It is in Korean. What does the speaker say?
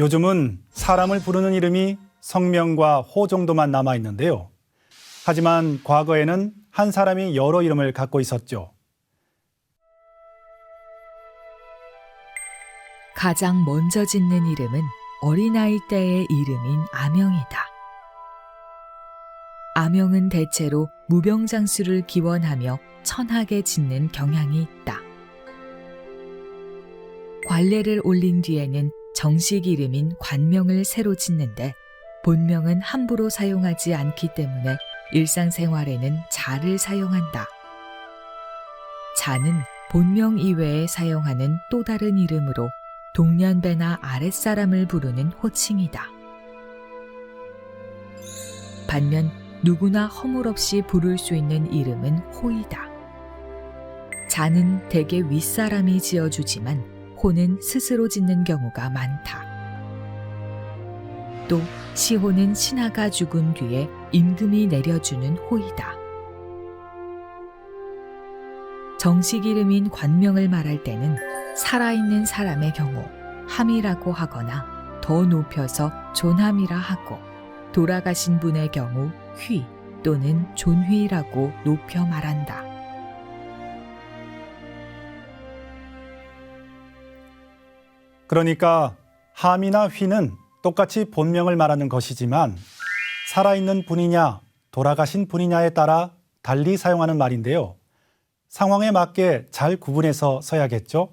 요즘은 사람을 부르는 이름이 성명과 호 정도만 남아 있는데요. 하지만 과거에는 한 사람이 여러 이름을 갖고 있었죠. 가장 먼저 짓는 이름은 어린아이 때의 이름인 아명이다. 아명은 대체로 무병장수를 기원하며 천하게 짓는 경향이 있다. 관례를 올린 뒤에는 정식 이름인 관명을 새로 짓는데 본명은 함부로 사용하지 않기 때문에 일상생활에는 자를 사용한다. 자는 본명 이외에 사용하는 또 다른 이름으로 동년배나 아랫사람을 부르는 호칭이다. 반면 누구나 허물없이 부를 수 있는 이름은 호이다. 자는 대개 윗사람이 지어주지만 호는 스스로 짓는 경우가 많다. 또 시호는 신하가 죽은 뒤에 임금이 내려주는 호이다. 정식 이름인 관명을 말할 때는 살아있는 사람의 경우 함이라고 하거나 더 높여서 존함이라 하고 돌아가신 분의 경우 휘 또는 존휘라고 높여 말한다. 그러니까 함이나 휘는 똑같이 본명을 말하는 것이지만 살아있는 분이냐 돌아가신 분이냐에 따라 달리 사용하는 말인데요. 상황에 맞게 잘 구분해서 써야겠죠.